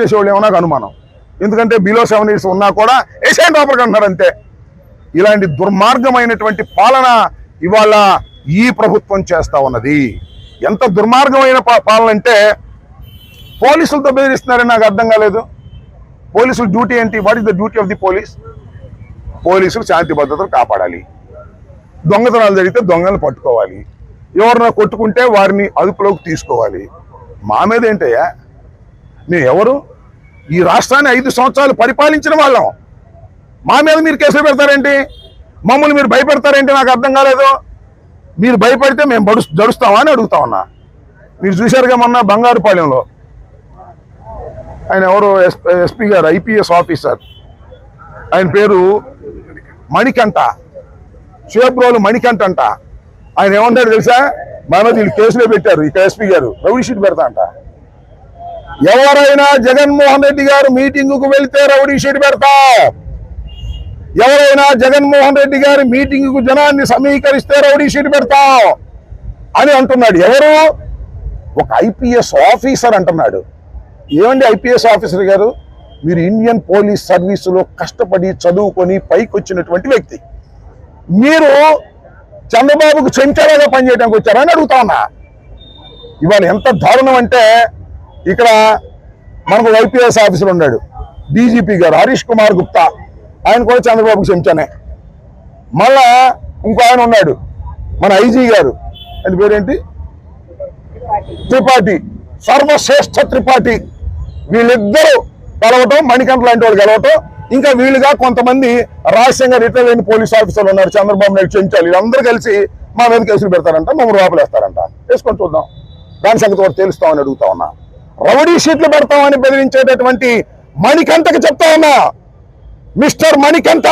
చేసేవాళ్ళు ఏమో నాకు అనుమానం. ఎందుకంటే బిలో సెవెన్ ఇయర్స్ ఉన్నా కూడా ఏషియన్ టాపర్ అంటున్నారు అంతే. ఇలాంటి దుర్మార్గమైనటువంటి పాలన ఇవాళ ఈ ప్రభుత్వం చేస్తా ఉన్నది. ఎంత దుర్మార్గమైన పాలన అంటే పోలీసులతో బెదిరిస్తున్నారని నాకు అర్థం కాలేదు. పోలీసుల డ్యూటీ ఏంటి? What is the duty of the police పోలీసులు శాంతి భద్రతలు కాపాడాలి. దొంగతనాలు జరిగితే దొంగలను పట్టుకోవాలి. ఎవరినో కొట్టుకుంటే వారిని అదుపులోకి తీసుకోవాలి. మా మీద ఏంటయ్యా? మేము ఎవరు? ఈ రాష్ట్రాన్ని ఐదు సంవత్సరాలు పరిపాలించిన వాళ్ళం. మా మీద మీరు కేసులు పెడతారేంటి? మమ్మల్ని మీరు భయపెడతారేంటి? నాకు అర్థం కాలేదు. మీరు భయపడితే మేము బడు జడుస్తామా అని అడుగుతా ఉన్నా. మీరు చూశారుగా మొన్న బంగారుపాలెంలో. ఆయన ఎవరు ఎస్పీ గారు ఐపీఎస్ ఆఫీసర్. ఆయన పేరు మణికంఠ. చేబ్రోలు మణికంఠ అంట. ఆయన ఏమంటాడు తెలుసా? మా మీద వీళ్ళు కేసులో పెట్టారు. ఇక ఎస్పీ గారు రౌడీ షీట్ పెడతా అంట. ఎవరైనా జగన్మోహన్ రెడ్డి గారు మీటింగుకు వెళ్తే రౌడీ షీట్ పెడతా. ఎవరైనా జగన్మోహన్ రెడ్డి గారి మీటింగుకు జనాన్ని సమీకరిస్తే రౌడీ షీట్ పెడతాం అని అంటున్నాడు. ఎవరు? ఒక ఐపీఎస్ ఆఫీసర్ అంటున్నాడు. ఏమండి ఐపీఎస్ ఆఫీసర్ గారు? మీరు ఇండియన్ పోలీస్ సర్వీసులో కష్టపడి చదువుకొని పైకి వచ్చినటువంటి వ్యక్తి. మీరు చంద్రబాబుకు చెంచాలాగా పనిచేయడానికి వచ్చారని అడుగుతా ఉన్నా. ఇవాళ ఎంత దారుణం అంటే ఇక్కడ మనకు ఐపీఎస్ ఆఫీసర్ ఉన్నాడు డీజీపీ గారు హరీష్ కుమార్ గుప్తా. ఆయన కూడా చంద్రబాబుకు చెంచానే. మళ్ళా ఇంకో ఆయన ఉన్నాడు మన ఐజీ గారు. ఆయన పేరేంటి? త్రిపాఠి. సర్వశ్రేష్ఠ త్రిపాఠి. వీళ్ళిద్దరూ కలవటం మణికంఠ లాంటి వాళ్ళు కలవటం ఇంకా వీళ్ళుగా కొంతమంది రహస్యంగా రిటైర్ అయిన పోలీస్ ఆఫీసర్లు ఉన్నారు చంద్రబాబు నాయుడు చెంచాలి. వీళ్ళందరూ కలిసి మా మీద కేసులు పెడతారంట మమ్మల్ని లోపలేస్తారంట. వేసుకొని చూద్దాం. దాని సంగతి కూడా తెలుస్తామని అడుగుతా ఉన్నా. రౌడీ షీట్లు పెడతామని బెదిరించేటటువంటి మణికంఠకి చెప్తా ఉన్నా. మిస్టర్ మణికంఠ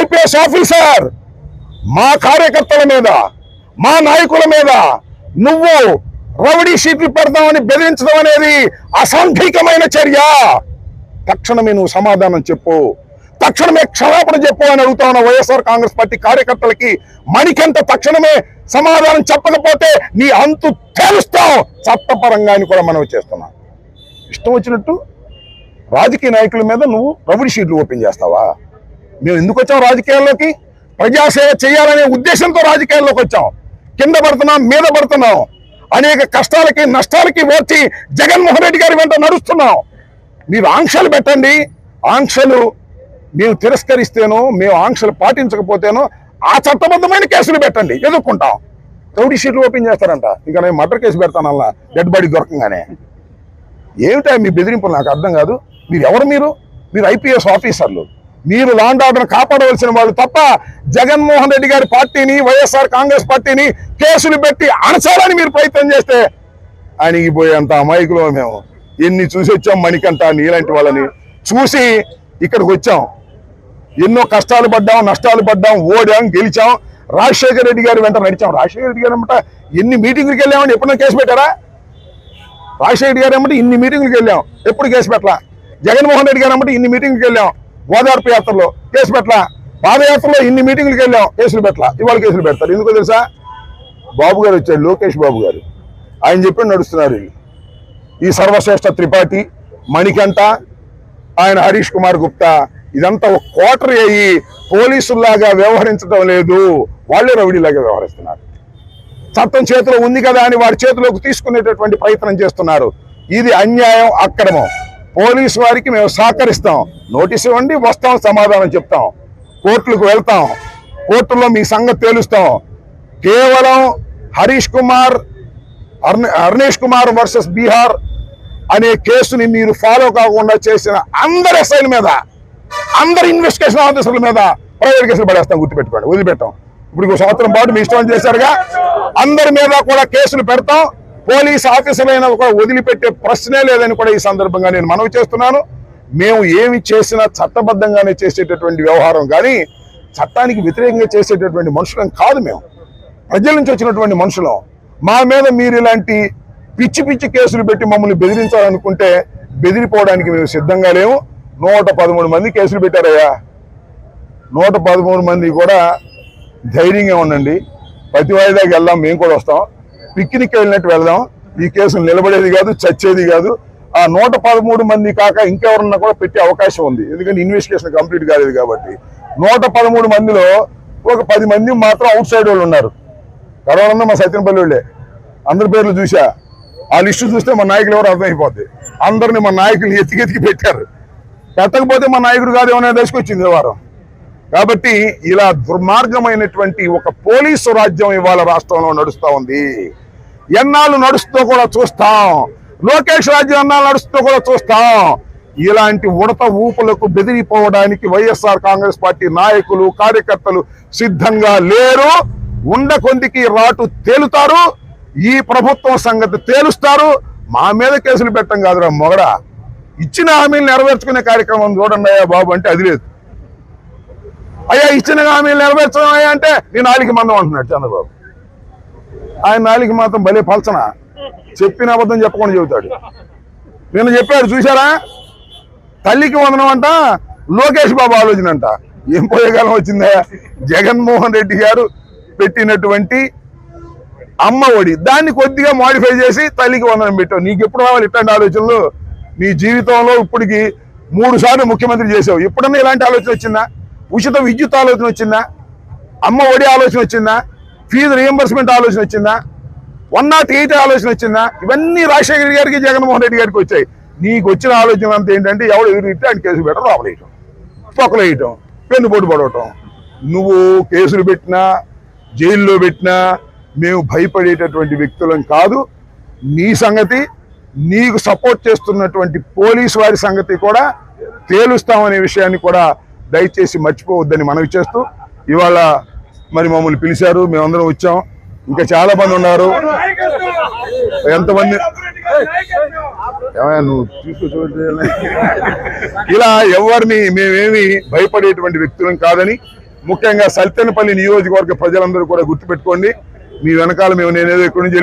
ఐపీఎస్ ఆఫీసర్ మా కార్యకర్తల మీద మా నాయకుల మీద నువ్వు రౌడీ షీట్లు పెడతామని బెదిరించడం అనేది అసాంఘికమైన చర్య. తక్షణమే నువ్వు సమాధానం చెప్పు. తక్షణమే క్షమాపణ చెప్పు అని అడుగుతా ఉన్న వైఎస్ఆర్ కాంగ్రెస్ పార్టీ కార్యకర్తలకి మణికంత తక్షణమే సమాధానం చెప్పకపోతే నీ అంతు తేలుస్తాం చట్టపరంగా అని కూడా మనం చేస్తున్నాం. ఇష్టం వచ్చినట్టు రాజకీయ నాయకుల మీద నువ్వు రౌడీ షీట్లు ఓపెన్ చేస్తావా? మేము ఎందుకు వచ్చాం రాజకీయాల్లోకి? ప్రజాసేవ చేయాలనే ఉద్దేశంతో రాజకీయాల్లోకి వచ్చాం. కింద పడుతున్నాం మీద పడుతున్నాం. అనేక కష్టాలకి నష్టాలకి వచ్చి జగన్మోహన్ రెడ్డి గారి వెంట నడుస్తున్నాం. మీరు ఆంక్షలు పెట్టండి. ఆంక్షలు మేము తిరస్కరిస్తేనో మేము ఆంక్షలు పాటించకపోతేనో ఆ చట్టబద్ధమైన కేసులు పెట్టండి. ఎదుర్కొంటాం. రౌడీ షీట్లు ఓపెన్ చేస్తారంట. ఇక నేను మర్డర్ కేసు పెడతానల్లా డెడ్ బాడీ దొరకంగానే. ఏమిటా మీ బెదిరింపులు? నాకు అర్థం కాదు. మీరు ఎవరు మీరు? మీరు ఐపీఎస్ ఆఫీసర్లు. మీరు లాండ్ ఆర్డర్ కాపాడవలసిన వాళ్ళు తప్ప జగన్మోహన్ రెడ్డి గారి పార్టీని వైఎస్ఆర్ కాంగ్రెస్ పార్టీని కేసులు పెట్టి అణచాలని మీరు ప్రయత్నం చేస్తే అణిగిపోయేంత అమాయకులు మేము ఎన్ని చూసి వచ్చాం మణికంట నీలాంటి వాళ్ళని. చూసి ఇక్కడికి వచ్చాం. ఎన్నో కష్టాలు పడ్డాం నష్టాలు పడ్డాం ఓడాం గెలిచాం. రాజశేఖర రెడ్డి గారి వెంట నడిచాం. రాజశేఖర రెడ్డి గారు అనమాట ఎన్ని మీటింగ్లకు వెళ్ళామని ఎప్పుడైనా కేసు పెట్టారా? రాజశేఖర రెడ్డి గారు ఏమంటే ఇన్ని మీటింగ్లకు వెళ్ళాం. ఎప్పుడు కేసు పెట్టలా? జగన్మోహన్ రెడ్డి గారు ఏమంటే ఇన్ని మీటింగ్లకు వెళ్ళాం. గోదావరి యాత్రలో కేసు పెట్టలా? పాదయాత్రలో ఇన్ని మీటింగ్లకు వెళ్ళాం. కేసులు పెట్టలా? ఇవాళ కేసులు పెడతారు. ఎందుకో తెలుసా? బాబు గారు వచ్చారు లోకేష్ బాబు గారు. ఆయన చెప్పి నడుస్తున్నారు ఈ సర్వశ్రేష్ఠ త్రిపాఠి మణికంఠ ఆయన హరీష్ కుమార్ గుప్తా ఇదంతా ఒక కోటరీ అయ్యి పోలీసుల్లాగా వ్యవహరించడం లేదు. వాళ్ళే రౌడీలాగా వ్యవహరిస్తున్నారు. చట్టం చేతిలో ఉంది కదా అని వారి చేతిలోకి తీసుకునేటటువంటి ప్రయత్నం చేస్తున్నారు. ఇది అన్యాయం అక్రమం. పోలీసు వారికి మేము సహకరిస్తాం. నోటీస్ ఇవ్వండి వస్తాం సమాధానం చెప్తాం. కోర్టులకు వెళ్తాం. కోర్టులో మీ సంగతి తేలుస్తాం. కేవలం హరీష్ కుమార్ అర్న- అర్నేష్ కుమార్ వర్సెస్ బీహార్ అనే కేసుని మీరు ఫాలో కాకుండా చేసిన అందరి అసైన్ మీద అందరు ఇన్వెస్టిగేషన్ ఆఫీసర్ల మీద ప్రైవేట్ కేసులు పడేస్తాం గుర్తుపెట్టుకోండి వదిలిపెట్టాం. ఇప్పుడు సంవత్సరం పాటు మీ ఇష్టం చేశారుగా అందరి మీద కూడా కేసులు పెడతాం పోలీస్ ఆఫీసర్లైనా కూడా వదిలిపెట్టే ప్రశ్నే లేదని కూడా ఈ సందర్భంగా నేను మనవి చేస్తున్నాను. మేము ఏమి చేసినా చట్టబద్ధంగానే చేసేటటువంటి వ్యవహారం కానీ చట్టానికి వ్యతిరేకంగా చేసేటటువంటి మనుషులం కాదు మేము. ప్రజల నుంచి వచ్చినటువంటి మనుషులం. మా మీద మీరు ఇలాంటి పిచ్చి పిచ్చి కేసులు పెట్టి మమ్మల్ని బెదిరించాలనుకుంటే బెదిరిపోవడానికి మేము సిద్ధంగా లేము. నూట పదమూడు మంది కేసులు పెట్టారయ్యా. నూట పదమూడు మంది కూడా ధైర్యంగా ఉండండి. ప్రతి వాయిదాకి వెళ్దాం మేము కూడా వస్తాం. పిక్నిక్ వెళ్ళినట్టు వెళ్దాం. ఈ కేసులు నిలబడేది కాదు చచ్చేది కాదు. ఆ నూట పదమూడు మంది కాక ఇంకెవరన్నా కూడా పెట్టే అవకాశం ఉంది. ఎందుకంటే ఇన్వెస్టిగేషన్ కంప్లీట్ కాలేదు కాబట్టి. నూట పదమూడు మందిలో ఒక పది మంది మాత్రం అవుట్ సైడ్ వాళ్ళు ఉన్నారు. కరోనా మా సత్యనపల్లి వాళ్ళే. అందరి పేర్లు చూసా ఆ లిస్టు చూస్తే మా నాయకులు ఎవరు అర్థమైపోద్ది. అందరిని మా నాయకులు ఎతికెతికి పెట్టారు. ఎత్తకపోతే మా నాయకుడు కాదు ఏమైనా దశకొచ్చింది ఈ వారం. కాబట్టి ఇలా దుర్మార్గమైనటువంటి ఒక పోలీసు రాజ్యం ఇవాళ రాష్ట్రంలో నడుస్తూ ఉంది. ఎన్నాళ్ళు నడుస్తూ కూడా చూస్తాం. లోకేష్ రాజ్యం ఎన్నాళ్ళు నడుస్తూ కూడా చూస్తాం. ఇలాంటి ఉడత ఊపులకు బెదిరిపోవడానికి వైఎస్ఆర్ కాంగ్రెస్ పార్టీ నాయకులు కార్యకర్తలు సిద్ధంగా లేరు. ఉండ కొందికి రాటు తేలుతారు. ఈ ప్రభుత్వం సంగతి తేలుస్తారు. మా మీద కేసులు పెట్టం కాదురా మొగడా. ఇచ్చిన హామీలు నెరవేర్చుకునే కార్యక్రమం చూడండి అయ్యా బాబు అంటే అది లేదు. అయ్యా ఇచ్చిన హామీలు నెరవేర్చడం అయ్యా అంటే నీ నాలుగు మందం అంటున్నాడు చంద్రబాబు. ఆయన నాలుగు మాత్రం భలే పలచన. చెప్పిన అబద్ధం చెప్పకుండా చెబుతాడు. నిన్న చెప్పాడు చూసారా తల్లికి వందనం అంట లోకేష్ బాబు ఆలోచన అంట. ఏం పోయేకాలం వచ్చిందా? జగన్మోహన్ రెడ్డి గారు పెట్టినటువంటి అమ్మ ఒడి. దాన్ని కొద్దిగా మాడిఫై చేసి తల్లికి వందనం పెట్టావు. నీకు ఎప్పుడు రావాలి ఇట్లాంటి ఆలోచనలు? నీ జీవితంలో ఇప్పటికి మూడు సార్లు ముఖ్యమంత్రి చేసావు. ఎప్పుడన్నా ఇలాంటి ఆలోచన వచ్చిందా? ఉచిత విద్యుత్ ఆలోచన వచ్చిందా? అమ్మ ఒడి ఆలోచన వచ్చిందా? ఫీజు రియంబర్స్మెంట్ ఆలోచన వచ్చిందా? వన్ నాట్ ఎయిట్ ఆలోచన వచ్చిందా? ఇవన్నీ రాజశేఖర గారికి జగన్మోహన్ రెడ్డి గారికి వచ్చాయి. నీకు వచ్చిన ఆలోచన అంతా ఏంటంటే ఎవడు ఎదురుగితే ఆయన కేసు పెట్టడం లోపలేయటం పొక్కలేయటం పెన్నుపోటు పడవటం. నువ్వు కేసులు పెట్టినా జైల్లో పెట్టినా మేము భయపడేటటువంటి వ్యక్తులం కాదు. నీ సంగతి నీకు సపోర్ట్ చేస్తున్నటువంటి పోలీసు వారి సంగతి కూడా తేలుస్తామనే విషయాన్ని కూడా దయచేసి మర్చిపోవద్దని మనవి చేస్తూ ఇవాళ మరి మమ్మల్ని పిలిచారు. మేమందరం వచ్చాం. ఇంకా చాలా మంది ఉన్నారు. ఎంతమంది? నువ్వు తీసుకొచ్చి ఇలా ఎవరిని మేమేమి భయపడేటువంటి వ్యక్తులం కాదని ముఖ్యంగా సల్తెనపల్లి నియోజకవర్గ ప్రజలందరూ కూడా గుర్తుపెట్టుకోండి. మీ వెనకాల మేము నేనేదో ఇక్కడి నుంచి